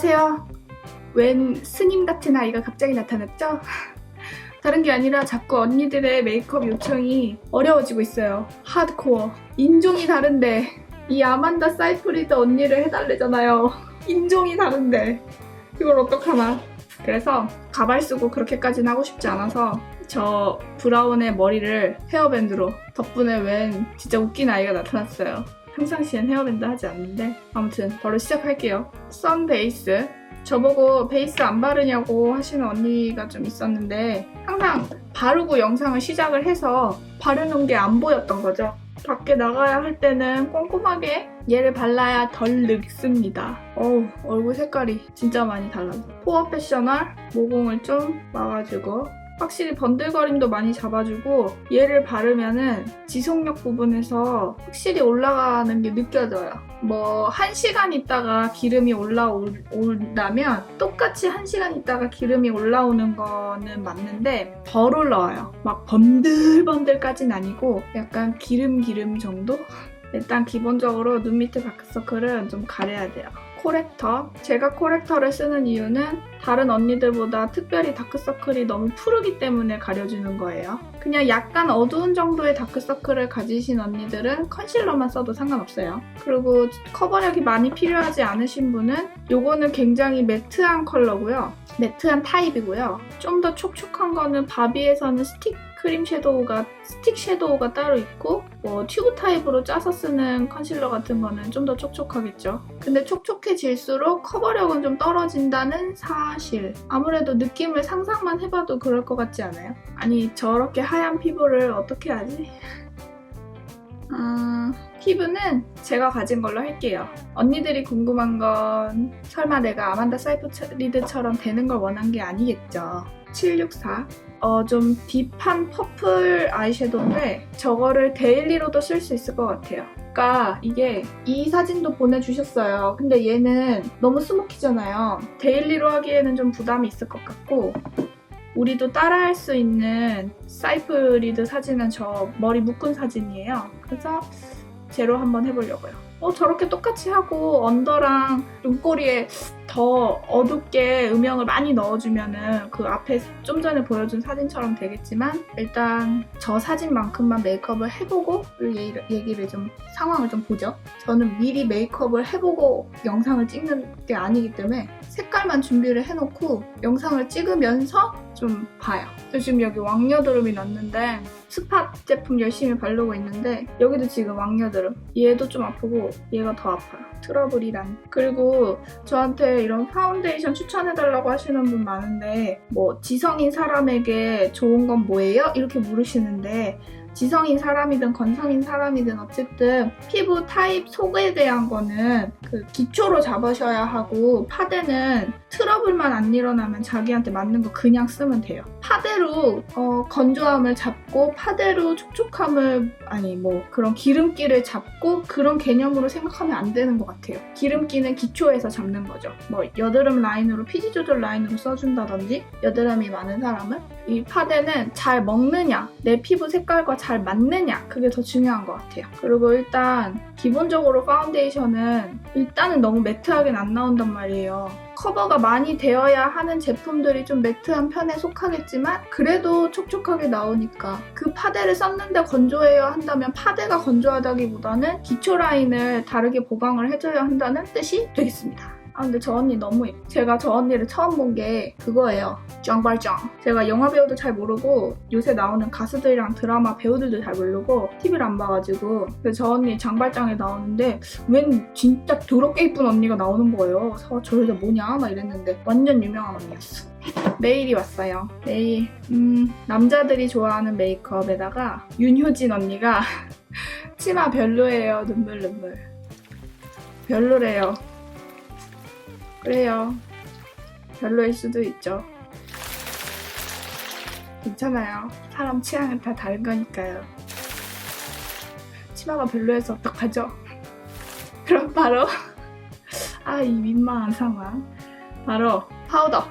안녕하세요. 웬 스님 같은 아이가 갑자기 나타났죠? 다른 게 아니라 자꾸 언니들의 메이크업 요청이 어려워지고 있어요. 하드코어. 인종이 다른데 이 아만다 사이프리드 언니를 해달래잖아요. 인종이 다른데 이걸 어떡하나. 그래서 가발 쓰고 그렇게까지는 하고 싶지 않아서 저 브라운의 머리를 헤어밴드로 덕분에 웬 진짜 웃긴 아이가 나타났어요. 평상시엔 헤어밴드 하지 않는데 아무튼 바로 시작할게요. 선 베이스 저보고 베이스 안 바르냐고 하시는 언니가 좀 있었는데 항상 바르고 영상을 시작을 해서 바르는 게 안 보였던 거죠. 밖에 나가야 할 때는 꼼꼼하게 얘를 발라야 덜 늙습니다. 어우 얼굴 색깔이 진짜 많이 달라서 포어 패셔널 모공을 좀 막아주고 확실히 번들거림도 많이 잡아주고 얘를 바르면은 지속력 부분에서 확실히 올라가는 게 느껴져요. 뭐 1시간 있다가 기름이 올라온다면 똑같이 1시간 있다가 기름이 올라오는 거는 맞는데 덜 올라와요. 막 번들번들까진 아니고 약간 기름 기름 정도? 일단 기본적으로 눈 밑에 다크서클은 좀 가려야 돼요. 코렉터. 제가 코렉터를 쓰는 이유는 다른 언니들보다 특별히 다크서클이 너무 푸르기 때문에 가려주는 거예요. 그냥 약간 어두운 정도의 다크서클을 가지신 언니들은 컨실러만 써도 상관없어요. 그리고 커버력이 많이 필요하지 않으신 분은 요거는 굉장히 매트한 컬러고요. 매트한 타입이고요. 좀 더 촉촉한 거는 바비에서는 스틱 크림 섀도우가 스틱 섀도우가 따로 있고 뭐 튜브 타입으로 짜서 쓰는 컨실러 같은 거는 좀 더 촉촉하겠죠. 근데 촉촉해질수록 커버력은 좀 떨어진다는 사실. 아무래도 느낌을 상상만 해봐도 그럴 것 같지 않아요? 아니 저렇게 하얀 피부를 어떻게 하지? 음, 피부는 제가 가진 걸로 할게요. 언니들이 궁금한 건 설마 내가 아만다 사이프리드처럼 되는 걸 원한 게 아니겠죠. 764. 어, 좀 딥한 퍼플 아이섀도우인데 저거를 데일리로도 쓸 수 있을 것 같아요. 그러니까 이게 이 사진도 보내주셨어요. 근데 얘는 너무 스모키잖아요. 데일리로 하기에는 좀 부담이 있을 것 같고 우리도 따라할 수 있는 사이프리드 사진은 저 머리 묶은 사진이에요. 그래서 제로 한번 해보려고요. 어, 저렇게 똑같이 하고 언더랑 눈꼬리에 더 어둡게 음영을 많이 넣어주면은 그 앞에 좀 전에 보여준 사진처럼 되겠지만 일단 저 사진만큼만 메이크업을 해보고 얘기를, 좀 상황을 좀 보죠. 저는 미리 메이크업을 해보고 영상을 찍는 게 아니기 때문에 색깔만 준비를 해놓고 영상을 찍으면서 좀 봐요. 저 지금 여기 왕여드름이 났는데 스팟 제품 열심히 바르고 있는데 여기도 지금 왕여드름 얘도 좀 아프고 얘가 더 아파요. 트러블이란. 그리고 저한테 이런 파운데이션 추천해달라고 하시는 분 많은데 뭐 지성인 사람에게 좋은 건 뭐예요? 이렇게 물으시는데 지성인 사람이든 건성인 사람이든 어쨌든 피부 타입 속에 대한 거는 그 기초로 잡으셔야 하고 파데는 트러블만 안 일어나면 자기한테 맞는 거 그냥 쓰면 돼요. 파데로 어, 건조함을 잡고 파데로 촉촉함을 아니 뭐 그런 기름기를 잡고 그런 개념으로 생각하면 안 되는 것 같아요. 기름기는 기초에서 잡는 거죠. 뭐 여드름 라인으로 피지 조절 라인으로 써준다든지 여드름이 많은 사람은 이 파데는 잘 먹느냐 내 피부 색깔과 잘 맞느냐 그게 더 중요한 것 같아요. 그리고 일단 기본적으로 파운데이션은 일단은 너무 매트하게는 안 나온단 말이에요. 커버가 많이 되어야 하는 제품들이 좀 매트한 편에 속하겠지만 그래도 촉촉하게 나오니까 그 파데를 썼는데 건조해야 한다면 파데가 건조하다기보다는 기초 라인을 다르게 보강을 해줘야 한다는 뜻이 되겠습니다. 아 근데 저 언니 너무 예뻐. 제가 저 언니를 처음 본 게 그거예요. 짱발짱. 제가 영화 배우도 잘 모르고 요새 나오는 가수들이랑 드라마 배우들도 잘 모르고 TV를 안 봐가지고 근데 저 언니 장발장에 나오는데 웬 진짜 더럽게 이쁜 언니가 나오는 거예요. 그래서 저 여자 뭐냐 막 이랬는데 완전 유명한 언니였어. 메일이 왔어요. 메일. 음, 남자들이 좋아하는 메이크업에다가 윤효진 언니가 치마 별로예요. 눈물 눈물. 별로래요. 그래요. 별로일 수도 있죠. 괜찮아요. 사람 취향은 다 다른 거니까요. 치마가 별로해서 어떡하죠? 그럼 바로 아 이 민망한 상황 바로 파우더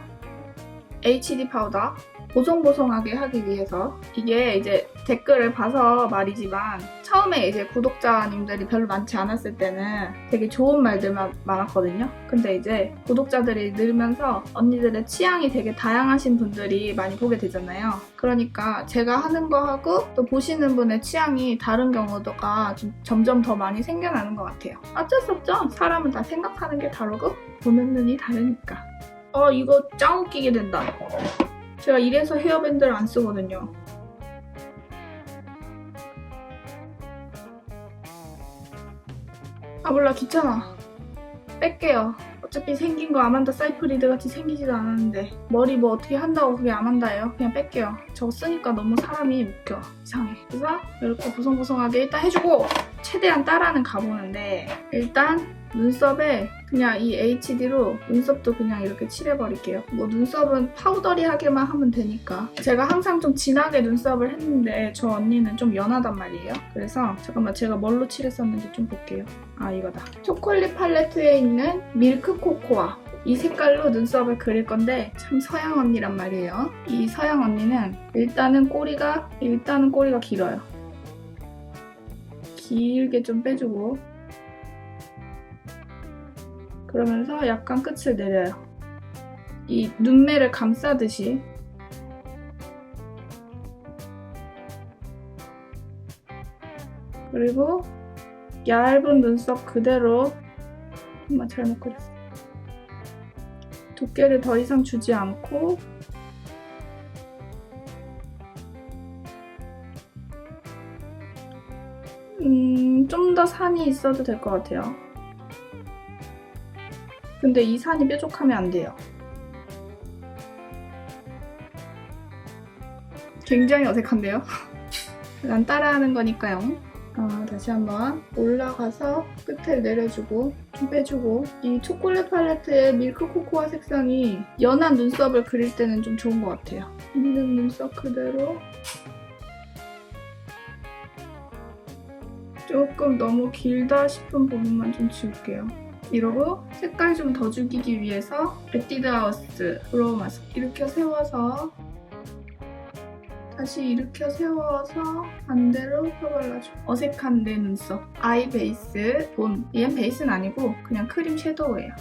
HD 파우더 보송보송하게 하기 위해서 이게 이제 댓글을 봐서 말이지만 처음에 이제 구독자님들이 별로 많지 않았을 때는 되게 좋은 말들만 많았거든요. 근데 이제 구독자들이 늘면서 언니들의 취향이 되게 다양하신 분들이 많이 보게 되잖아요. 그러니까 제가 하는 거하고 또 보시는 분의 취향이 다른 경우가 좀 점점 더 많이 생겨나는 것 같아요. 어쩔 수 없죠. 사람은 다 생각하는 게 다르고 보는 눈이 다르니까. 어 이거 짱 웃기게 된다. 제가 이래서 헤어밴드를 안 쓰거든요. 아 몰라 귀찮아. 뺄게요. 어차피 생긴 거 아만다 사이프리드 같이 생기지도 않았는데 머리 뭐 어떻게 한다고 그게 아만다예요? 그냥 뺄게요. 저거 쓰니까 너무 사람이 웃겨. 이상해. 그래서 이렇게 보송보송하게 일단 해주고 최대한 따라는 가보는데 일단 눈썹에 그냥 이 HD로 눈썹도 그냥 이렇게 칠해버릴게요. 뭐 눈썹은 파우더리하게만 하면 되니까. 제가 항상 좀 진하게 눈썹을 했는데 저 언니는 좀 연하단 말이에요. 그래서 잠깐만 제가 뭘로 칠했었는지 좀 볼게요. 아 이거다. 초콜릿 팔레트에 있는 밀크 코코아. 이 색깔로 눈썹을 그릴 건데 참 서양 언니란 말이에요. 이 서양 언니는 일단은 꼬리가 일단은 꼬리가 길어요. 길게 좀 빼주고 그러면서 약간 끝을 내려요. 이 눈매를 감싸듯이 그리고 얇은 눈썹 그대로 정말 잘못 그렸어. 두께를 더 이상 주지 않고 음, 좀 더 산이 있어도 될 것 같아요. 근데 이 산이 뾰족하면 안 돼요. 굉장히 어색한데요? 난 따라하는 거니까요. 아, 다시 한번 올라가서 끝을 내려주고 좀 빼주고 이 초콜릿 팔레트의 밀크 코코아 색상이 연한 눈썹을 그릴 때는 좀 좋은 것 같아요. 있는 눈썹 그대로 조금 너무 길다 싶은 부분만 좀 지울게요. 이러고 색깔 좀 더 죽이기 위해서 에뛰드 하우스 브로우 마스크 이렇게 세워서 다시 일으켜 세워서 반대로 펴발라줘. 어색한 내 눈썹. 아이 베이스 본. 얘는 베이스는 아니고 그냥 크림 섀도우예요.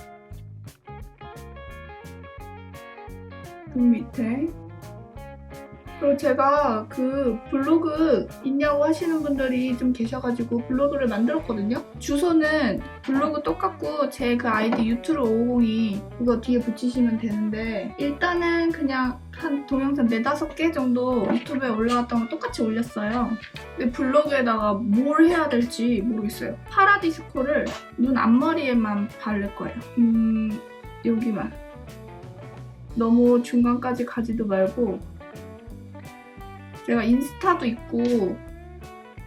눈 밑에. 그리고 제가 그 블로그 있냐고 하시는 분들이 좀 계셔가지고 블로그를 만들었거든요. 주소는 블로그 똑같고 제 그 아이디 유튜브 550이 그거 뒤에 붙이시면 되는데 일단은 그냥 한 동영상 4, 5개 정도 유튜브에 올라갔던 거 똑같이 올렸어요. 근데 블로그에다가 뭘 해야 될지 모르겠어요. 파라디스코를 눈 앞머리에만 바를 거예요. 음, 여기만. 너무 중간까지 가지도 말고 제가 인스타도 있고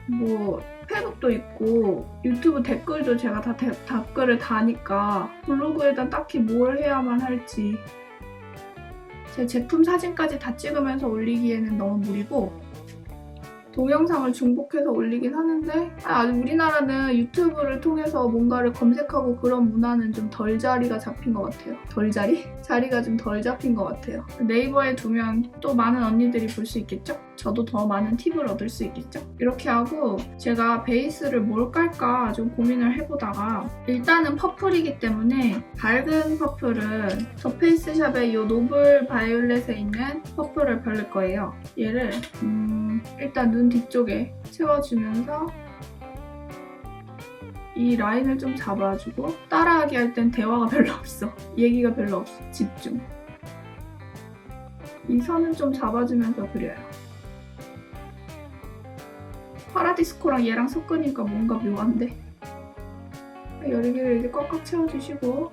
뭐 페북도 있고 유튜브 댓글도 제가 다 데- 댓글을 다니까 블로그에다 딱히 뭘 해야만 할지 제 제품 사진까지 다 찍으면서 올리기에는 너무 무리고 동영상을 중복해서 올리긴 하는데 아, 우리나라는 유튜브를 통해서 뭔가를 검색하고 그런 문화는 좀 덜 자리가 잡힌 것 같아요. 덜 자리? 자리가 좀 덜 잡힌 것 같아요. 네이버에 두면 또 많은 언니들이 볼 수 있겠죠? 저도 더 많은 팁을 얻을 수 있겠죠? 이렇게 하고 제가 베이스를 뭘 깔까 좀 고민을 해보다가 일단은 퍼플이기 때문에 밝은 퍼플은 더 페이스샵의 이 노블 바이올렛에 있는 퍼플을 바를 거예요. 얘를 음, 일단 눈 뒤쪽에 채워주면서 이 라인을 좀 잡아주고 따라하기 할 땐 대화가 별로 없어. 얘기가 별로 없어. 집중. 이 선은 좀 잡아주면서 그려요. 파라디스코랑 얘랑 섞으니까 뭔가 묘한데. 여기를 이렇게 꽉꽉 채워주시고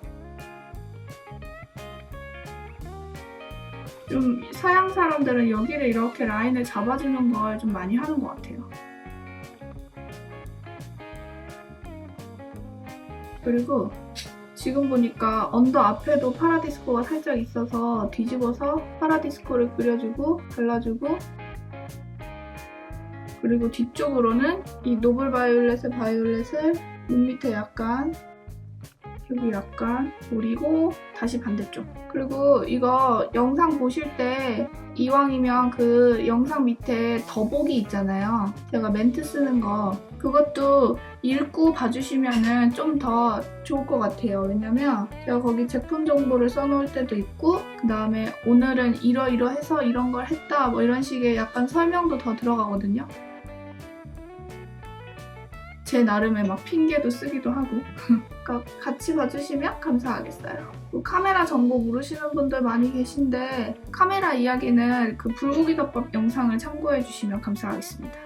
좀 서양 사람들은 여기를 이렇게 라인을 잡아주는 걸 좀 많이 하는 것 같아요. 그리고 지금 보니까 언더 앞에도 파라디스코가 살짝 있어서 뒤집어서 파라디스코를 그려주고 발라주고 그리고 뒤쪽으로는 이 노블 바이올렛의 바이올렛을 눈 밑에 약간 여기 약간 올리고 다시 반대쪽. 그리고 이거 영상 보실 때 이왕이면 그 영상 밑에 더보기 있잖아요. 제가 멘트 쓰는 거 그것도 읽고 봐주시면은 좀 더 좋을 것 같아요. 왜냐면 제가 거기 제품 정보를 써놓을 때도 있고 그 다음에 오늘은 이러이러해서 이런 걸 했다 뭐 이런 식의 약간 설명도 더 들어가거든요. 제 나름의 막 핑계도 쓰기도 하고 그러니까 같이 봐주시면 감사하겠어요. 뭐 카메라 정보 모르시는 분들 많이 계신데 카메라 이야기는 그 불고기 덮밥 영상을 참고해 주시면 감사하겠습니다.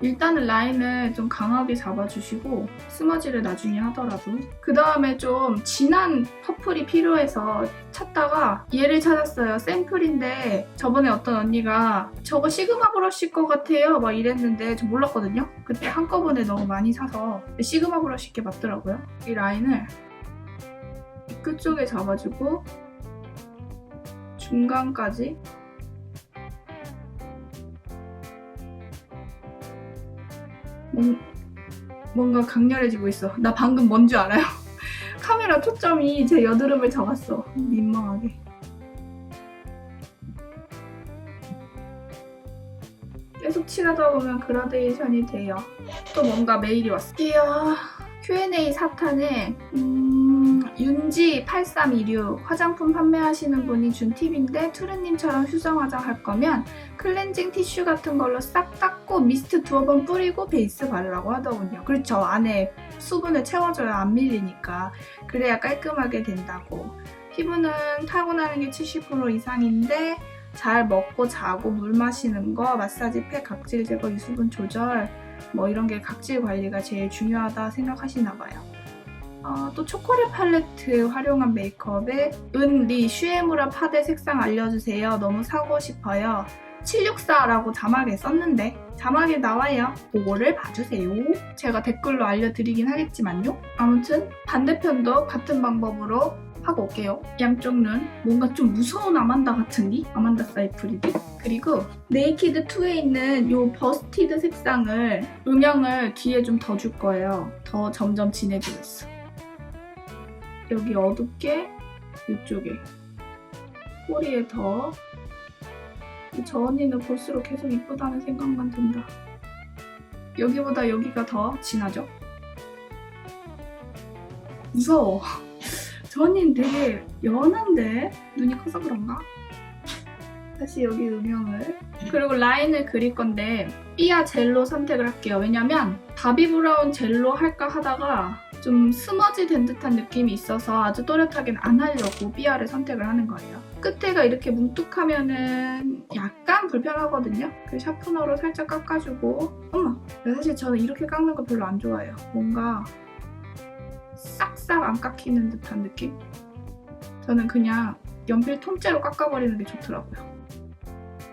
일단은 라인을 좀 강하게 잡아주시고 스머지를 나중에 하더라도 그 다음에 좀 진한 퍼플이 필요해서 찾다가 얘를 찾았어요. 샘플인데 저번에 어떤 언니가 저거 시그마 브러쉬 것 같아요 막 이랬는데 저 몰랐거든요. 그때 한꺼번에 너무 많이 사서 시그마 브러쉬 게 맞더라고요. 이 라인을 이 끝쪽에 잡아주고 중간까지 뭔, 뭔가 강렬해지고 있어. 나 방금 뭔 줄 알아요? 카메라 초점이 제 여드름을 잡았어. 민망하게. 계속 칠하다 보면 그라데이션이 돼요. 또 뭔가 메일이 왔어요. Q&A 사탄에 음, 윤지 8326 화장품 판매하시는 분이 준 팁인데 투르님처럼 휴정 화장 할 거면 클렌징 티슈 같은 걸로 싹 닦고 미스트 두어 번 뿌리고 베이스 바르라고 하더군요. 그렇죠. 안에 수분을 채워줘야 안 밀리니까 그래야 깔끔하게 된다고. 피부는 타고나는 게 70% 이상인데 잘 먹고 자고 물 마시는 거, 마사지 팩, 각질 제거, 유수분 조절 뭐 이런 게 각질 관리가 제일 중요하다 생각하시나 봐요. 어, 또 초콜릿 팔레트 활용한 메이크업에 은리 슈에무라 파데 색상 알려주세요. 너무 사고 싶어요. 764라고 자막에 썼는데 자막에 나와요. 그거를 봐주세요. 제가 댓글로 알려드리긴 하겠지만요. 아무튼 반대편도 같은 방법으로 하고 올게요. 양쪽 눈 뭔가 좀 무서운 아만다 같은디? 아만다 사이프리드 그리고 네이키드 2에 있는 이 버스티드 색상을 음영을 뒤에 좀 더 줄 거예요. 더 점점 진해지고 있어. 여기 어둡게 이쪽에 꼬리에 더. 저 언니는 볼수록 계속 이쁘다는 생각만 든다. 여기보다 여기가 더 진하죠? 무서워. 저 언니는 되게 연한데? 눈이 커서 그런가? 다시 여기 음영을. 그리고 라인을 그릴 건데 삐아 젤로 선택을 할게요. 왜냐면 바비 브라운 젤로 할까 하다가 좀 스머지 된 듯한 느낌이 있어서 아주 또렷하긴 안 하려고 삐아를 선택을 하는 거예요. 끝에가 이렇게 뭉툭하면은 약간 불편하거든요. 그래서 샤프너로 살짝 깎아주고. 어머 사실 저는 이렇게 깎는 거 별로 안 좋아해요. 뭔가 싹싹 안 깎이는 듯한 느낌? 저는 그냥 연필 통째로 깎아버리는 게 좋더라고요.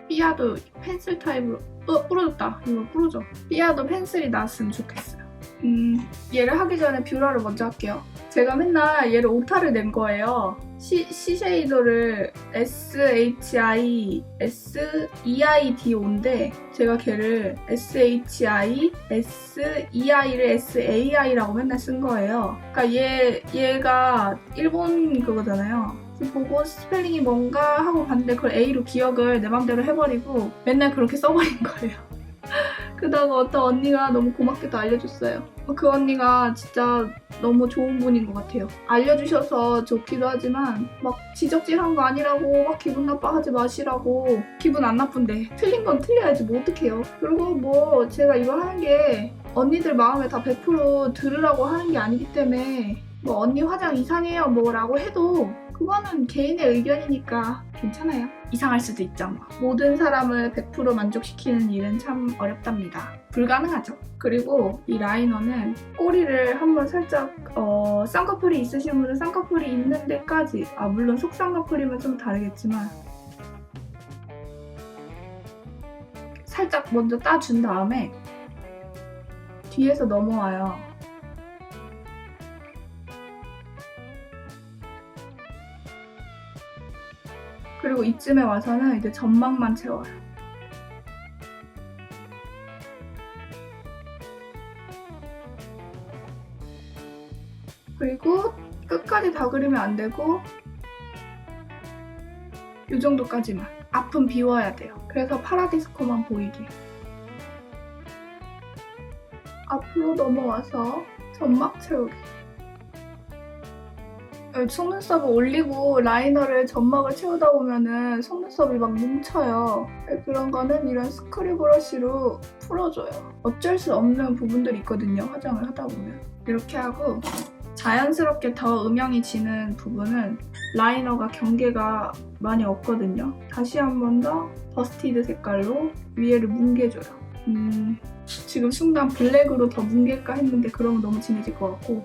삐아도 펜슬 타입으로 어 부러졌다. 이거 부러져. 삐아도 펜슬이 나왔으면 좋겠어요. 음 얘를 하기 전에 뷰러를 먼저 할게요. 제가 맨날 얘를 오타를 낸 거예요. 시, 시쉐이더를 SHI, SEIDO인데 제가 걔를 SHI, SEI를 SAI라고 맨날 쓴 거예요. 그러니까 얘, 얘가 일본 그거잖아요. 보고 스펠링이 뭔가 하고 봤는데 그걸 A로 기억을 내 맘대로 해버리고 맨날 그렇게 써버린 거예요. 그러다가 어떤 언니가 너무 고맙게도 알려줬어요. 그 언니가 진짜 너무 좋은 분인 것 같아요. 알려주셔서 좋기도 하지만 막 지적질한 거 아니라고 막 기분 나빠하지 마시라고 기분 안 나쁜데 틀린 건 틀려야지 뭐 어떡해요. 그리고 뭐 제가 이거 하는 게 언니들 마음에 다 100% 들으라고 하는 게 아니기 때문에 뭐 언니 화장 이상해요 뭐라고 해도 그거는 개인의 의견이니까 괜찮아요. 이상할 수도 있죠. 뭐. 모든 사람을 100% 만족시키는 일은 참 어렵답니다. 불가능하죠. 그리고 이 라이너는 꼬리를 한번 살짝 어, 쌍꺼풀이 있으신 분은 쌍꺼풀이 있는 데까지 아 물론 속쌍꺼풀이면 좀 다르겠지만 살짝 먼저 따준 다음에 뒤에서 넘어와요. 그리고 이쯤에 와서는 이제 점막만 채워요. 그리고 끝까지 다 그리면 안 되고 이 정도까지만 앞은 비워야 돼요. 그래서 파라디스코만 보이게 앞으로 넘어와서 점막 채우기 속눈썹을 올리고 라이너를 점막을 채우다 보면은 속눈썹이 막 뭉쳐요. 그런 거는 이런 스크류 브러쉬로 풀어줘요. 어쩔 수 없는 부분들이 있거든요. 화장을 하다 보면. 이렇게 하고 자연스럽게 더 음영이 지는 부분은 라이너가 경계가 많이 없거든요. 다시 한 번 더 버스티드 색깔로 위에를 뭉개줘요. 음, 지금 순간 블랙으로 더 뭉갤까 했는데 그러면 너무 진해질 것 같고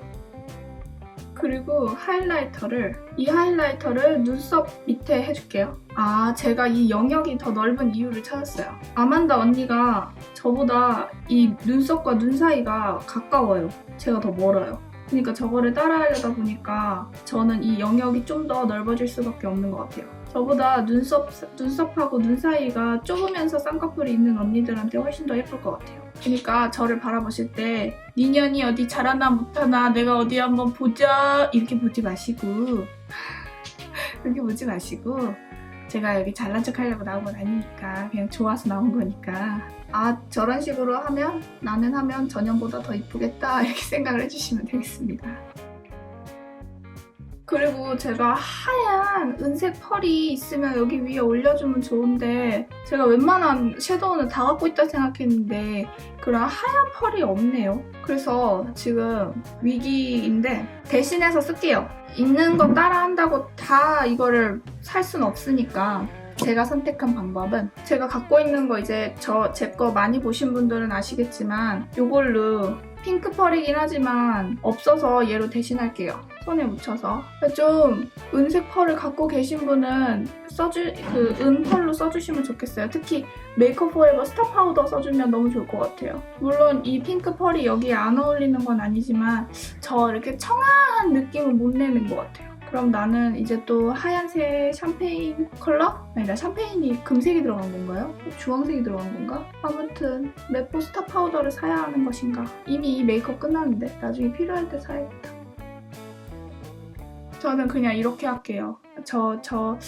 그리고 하이라이터를 이 하이라이터를 눈썹 밑에 해줄게요. 아 제가 이 영역이 더 넓은 이유를 찾았어요. 아만다 언니가 저보다 이 눈썹과 눈 사이가 가까워요. 제가 더 멀어요. 그러니까 저거를 따라하려다 보니까 저는 이 영역이 좀 더 넓어질 수밖에 없는 것 같아요. 저보다 눈썹, 눈썹하고 눈 사이가 좁으면서 쌍꺼풀이 있는 언니들한테 훨씬 더 예쁠 것 같아요. 그러니까 저를 바라보실 때 니년이 어디 잘하나 못하나 내가 어디 한번 보자 이렇게 보지 마시고 이렇게 보지 마시고 제가 여기 잘난 척 하려고 나온 건 아니니까 그냥 좋아서 나온 거니까 아 저런 식으로 하면 나는 하면 전년보다 더 이쁘겠다 이렇게 생각을 해주시면 되겠습니다. 그리고 제가 하얀 은색 펄이 있으면 여기 위에 올려주면 좋은데 제가 웬만한 섀도우는 다 갖고 있다 생각했는데 그런 하얀 펄이 없네요. 그래서 지금 위기인데 대신해서 쓸게요. 있는 거 따라한다고 다 이거를 살 순 없으니까 제가 선택한 방법은 제가 갖고 있는 거 이제 저 제 거 많이 보신 분들은 아시겠지만 이걸로 핑크 펄이긴 하지만 없어서 얘로 대신할게요. 손에 묻혀서 좀 은색 펄을 갖고 계신 분은 써주 그 은펄로 써주시면 좋겠어요. 특히 메이크업 포에버 스타 파우더 써주면 너무 좋을 것 같아요. 물론 이 핑크 펄이 여기에 안 어울리는 건 아니지만 저 이렇게 청아한 느낌은 못 내는 것 같아요. 그럼 나는 이제 또 하얀색 샴페인 컬러? 아니다 샴페인이 금색이 들어간 건가요? 주황색이 들어간 건가? 아무튼 메포 스타 파우더를 사야 하는 것인가? 이미 이 메이크업 끝났는데 나중에 필요할 때 사야겠다. 저는 그냥 이렇게 할게요. 저, 저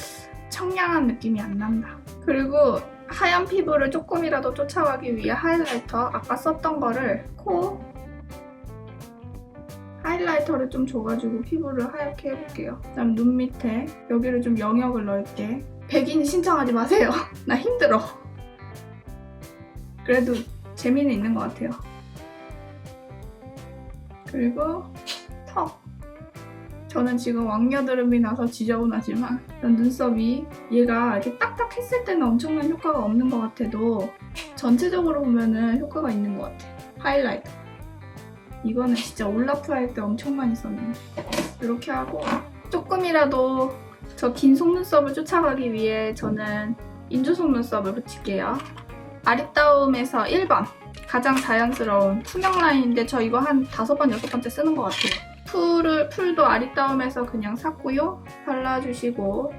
청량한 느낌이 안 난다. 그리고 하얀 피부를 조금이라도 쫓아가기 위해 하이라이터 아까 썼던 거를 코 하이라이터를 좀 줘가지고 피부를 하얗게 해볼게요. 그다음 눈 밑에 여기를 좀 영역을 넣을게. 백인 신청하지 마세요. 나 힘들어. 그래도 재미는 있는 것 같아요. 그리고 턱. 저는 지금 왕여드름이 나서 지저분하지만 눈썹이 얘가 이렇게 딱딱 했을 때는 엄청난 효과가 없는 것 같아도 전체적으로 보면은 효과가 있는 것 같아요. 하이라이터. 이거는 진짜 올라프 할 때 엄청 많이 썼는데 이렇게 하고 조금이라도 저 긴 속눈썹을 쫓아가기 위해 저는 인조 속눈썹을 붙일게요. 아리따움에서 1번 가장 자연스러운 투명 라인인데 저 이거 한 다섯 번 여섯 번째 쓰는 것 같아요. 풀을 풀도 아리따움에서 그냥 샀고요. 발라주시고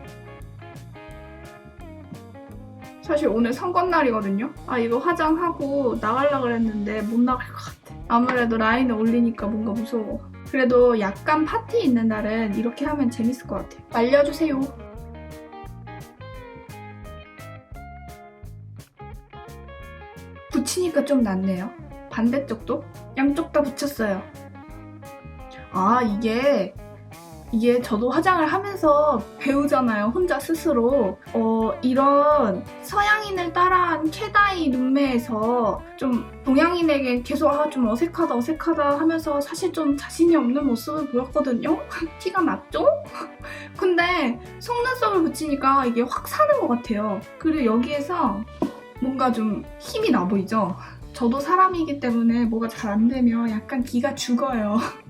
사실 오늘 선거 날이거든요. 아 이거 화장하고 나가려 그랬는데 못 나갈 것 같아. 아무래도 라인을 올리니까 뭔가 무서워. 그래도 약간 파티 있는 날은 이렇게 하면 재밌을 것 같아요. 말려주세요. 붙이니까 좀 낫네요. 반대쪽도 양쪽 다 붙였어요. 아 이게 이게 저도 화장을 하면서 배우잖아요. 혼자 스스로. 어, 이런 서양인을 따라한 캐다이 눈매에서 좀 동양인에게 계속 아, 좀 어색하다, 어색하다 하면서 사실 좀 자신이 없는 모습을 보였거든요? 티가 났죠? 근데 속눈썹을 붙이니까 이게 확 사는 것 같아요. 그리고 여기에서 뭔가 좀 힘이 나 보이죠? 저도 사람이기 때문에 뭐가 잘 안 되면 약간 기가 죽어요.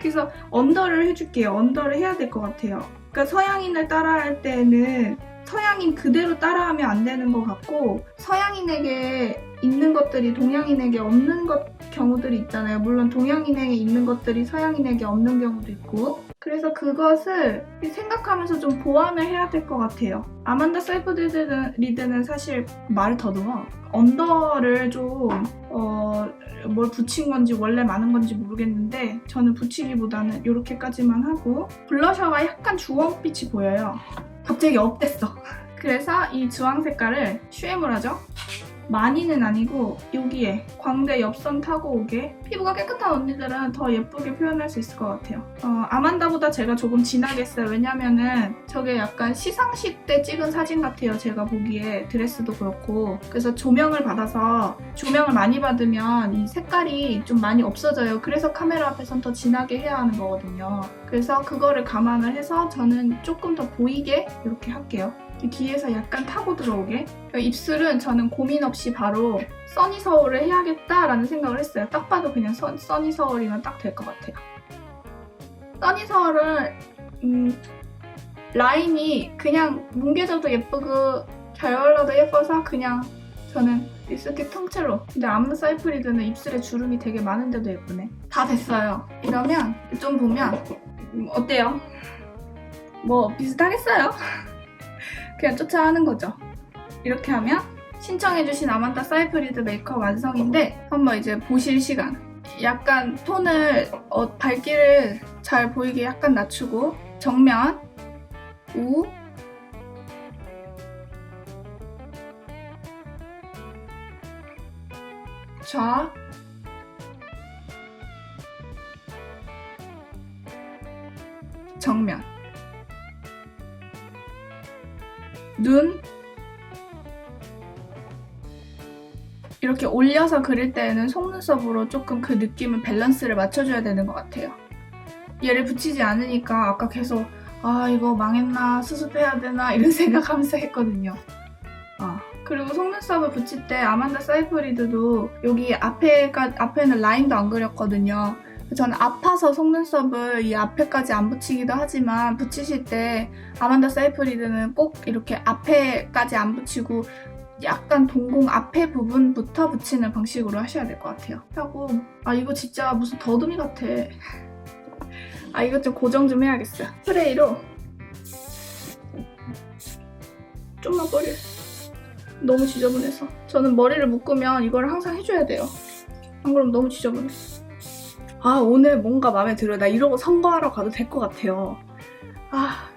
그래서 언더를 해줄게요. 언더를 해야 될 것 같아요. 그러니까 서양인을 따라할 때는 서양인 그대로 따라하면 안 되는 것 같고 서양인에게 있는 것들이 동양인에게 없는 것 경우들이 있잖아요. 물론 동양인에게 있는 것들이 서양인에게 없는 경우도 있고. 그래서 그것을 생각하면서 좀 보완을 해야 될 것 같아요. 아만다 사이퍼리드는 리드는 사실 말을 더듬어. 언더를 좀, 어, 뭘 붙인 건지 원래 많은 건지 모르겠는데 저는 붙이기보다는 이렇게까지만 하고 블러셔가 약간 주황빛이 보여요. 갑자기 업됐어. 그래서 이 주황 색깔을 하죠. 많이는 아니고 여기에 광대 옆선 타고 오게 피부가 깨끗한 언니들은 더 예쁘게 표현할 수 있을 것 같아요. 어, 아만다보다 제가 조금 진하게 했어요. 왜냐면은 저게 약간 시상식 때 찍은 사진 같아요. 제가 보기에 드레스도 그렇고 그래서 조명을 받아서 조명을 많이 받으면 이 색깔이 좀 많이 없어져요. 그래서 카메라 앞에선 더 진하게 해야 하는 거거든요. 그래서 그거를 감안을 해서 저는 조금 더 보이게 이렇게 할게요. 뒤에서 약간 타고 들어오게 입술은 저는 고민 없이 바로 써니 서울을 해야겠다라는 생각을 했어요. 딱 봐도 그냥 써, 써니 서울이면 딱 될 것 같아요. 써니 서울을 음, 라인이 그냥 뭉개져도 예쁘고 잘 올라도 예뻐서 그냥 저는 립스틱 통째로 근데 아무나 사이프리드는 입술에 주름이 되게 많은데도 예쁘네 다 됐어요 이러면 좀 보면 음, 어때요? 뭐 비슷하겠어요? 그냥 쫓아하는 거죠. 이렇게 하면 신청해주신 아만다 사이프리드 메이크업 완성인데 한번 이제 보실 시간. 약간 톤을 어, 밝기를 잘 보이게 약간 낮추고 정면 우 좌, 정면 눈 이렇게 올려서 그릴 때에는 속눈썹으로 조금 그 느낌을 밸런스를 맞춰줘야 되는 것 같아요. 얘를 붙이지 않으니까 아까 계속 아 이거 망했나 수습해야 되나 이런 생각하면서 했거든요. 아 그리고 속눈썹을 붙일 때 아만다 사이프리드도 여기 앞에가 앞에는 라인도 안 그렸거든요. 저는 아파서 속눈썹을 이 앞에까지 안 붙이기도 하지만 붙이실 때 아만다 사이프리드는 꼭 이렇게 앞에까지 안 붙이고 약간 동공 앞에 부분부터 붙이는 방식으로 하셔야 될 것 같아요. 하고 아 이거 진짜 무슨 더듬이 같아. 아 이것 좀 고정 좀 해야겠어요. 스프레이로 좀만 머리를 너무 지저분해서 저는 머리를 묶으면 이걸 항상 해줘야 돼요. 안 그러면 너무 지저분해. 아 오늘 뭔가 마음에 들어요. 나 이러고 선거하러 가도 될 것 같아요. 아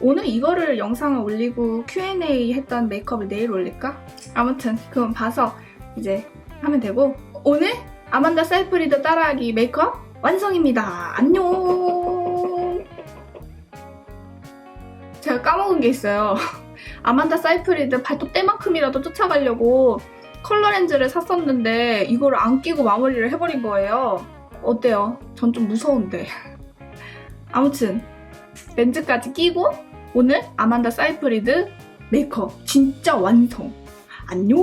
오늘 이거를 영상을 올리고 Q&A 했던 메이크업을 내일 올릴까? 아무튼 그건 봐서 이제 하면 되고 오늘 아만다 사이프리드 따라하기 메이크업 완성입니다. 안녕. 제가 까먹은 게 있어요. 아만다 사이프리드 발톱 때만큼이라도 쫓아가려고 컬러 렌즈를 샀었는데 이거를 안 끼고 마무리를 해버린 거예요. 어때요? 전 좀 무서운데. 아무튼 렌즈까지 끼고 오늘 아만다 사이프리드 메이크업 진짜 완성. 안녕.